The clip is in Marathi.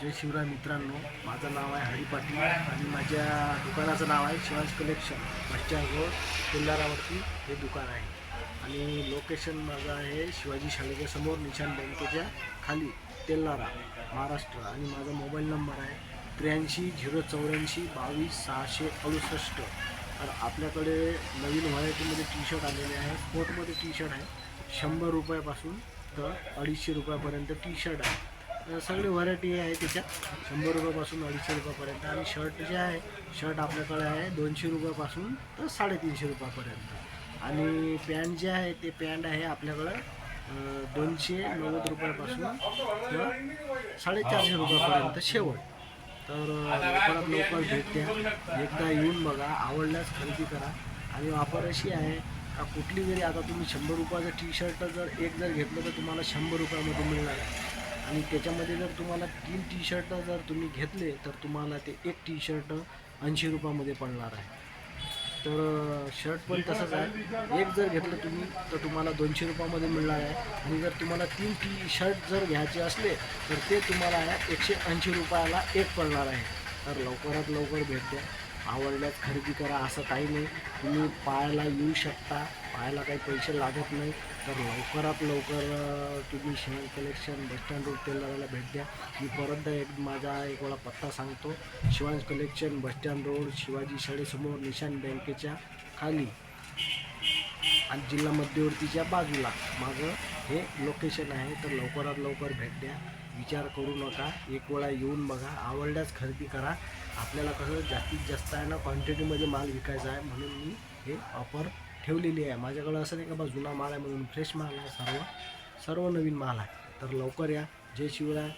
जय शिवराय मित्रांनो. माझं नाव आहे हरी पाटील आणि माझ्या दुकानाचं नाव आहे शिवाज कलेक्शन. बसस्टँड रोड तेलारावरती हे दुकान आहे. आणि लोकेशन माझं आहे शिवाजी शाळेच्या समोर निशाण बँकेच्या खाली तेलारा महाराष्ट्र. आणि माझा मोबाईल नंबर आहे त्र्याऐंशी झिरो चौऱ्याऐंशी बावीस सहाशे अडुसष्ट. तर आपल्याकडे नवीन व्हरायटीमध्ये टी शर्ट आलेले आहे. स्पोर्टमध्ये टी शर्ट आहे. शंभर रुपयापासून तर अडीचशे रुपयापर्यंत टी शर्ट आहे. सगळी व्हरायटी आहे त्याच्यात शंभर रुपयापासून अडीचशे रुपयापर्यंत. आणि शर्ट जे आहे शर्ट आपल्याकडे आहे दोनशे रुपयापासून तर साडेतीनशे रुपयापर्यंत. आणि पॅन्ट जे आहे ते पॅन्ट आहे आपल्याकडं दोनशे नव्वद रुपयापासून तर साडेचारशे रुपयापर्यंत शेवट. तर लवकरात लवकर भेट द्या एकदा येऊन बघा आवडल्यास खरेदी करा. आणि वापर अशी आहे का कुठली जरी आता तुम्ही शंभर रुपयाचं टी शर्ट जर एक जर घेतलं तर तुम्हाला शंभर रुपयामध्ये मिळणार आहे. आणि त्याच्यामध्ये जर तुम्हाला तीन टी शर्ट जर तुम्ही घेतले तर तुम्हाला ते एक टी शर्ट ऐंशी रुपयामध्ये पडणार आहे. तर शर्ट पण तसंच आहे. एक जर घेतलं तुम्ही तर तुम्हाला दोनशे रुपयामध्ये मिळणार आहे. आणि जर तुम्हाला तीन टी शर्ट जर घ्यायचे असले तर ते तुम्हाला आहे एकशे ऐंशी रुपयाला एक पडणार आहे. तर लवकरात लवकर भेट द्या. आवडल्यास खरेदी करा असं काही नाही. तुम्ही पाहायला येऊ शकता. पाहायला काही पैसे लागत नाही. तर लवकरात लवकर तुम्ही शिवण कलेक्शन बसस्टँड रोड तेलाराला भेट द्या. मी परत एक माझा एक वेळा पत्ता सांगतो. Shivansh collection bus stand road Shivaji शाळेसमोर निशान बँकेच्या खाली आणि जिल्हा मध्यवर्तीच्या बाजूला. माझं हे लोकेशन आहे. तर लवकरात लवकर भेट द्या. विचार करू नका. एक वेळा येऊन बघा. आवडल्यास खरेदी करा. आपल्याला कसं जास्तीत जास्त आहे ना क्वांटिटीमध्ये माल विकायचा आहे म्हणून मी हे ऑफर ठेवलेली आहे. माझ्याकडं असं नाही का बा जुना माल आहे म्हणून फ्रेश माल आहे सर्व. सर्व नवीन माल आहे. तर लवकर या. जय शिवराय.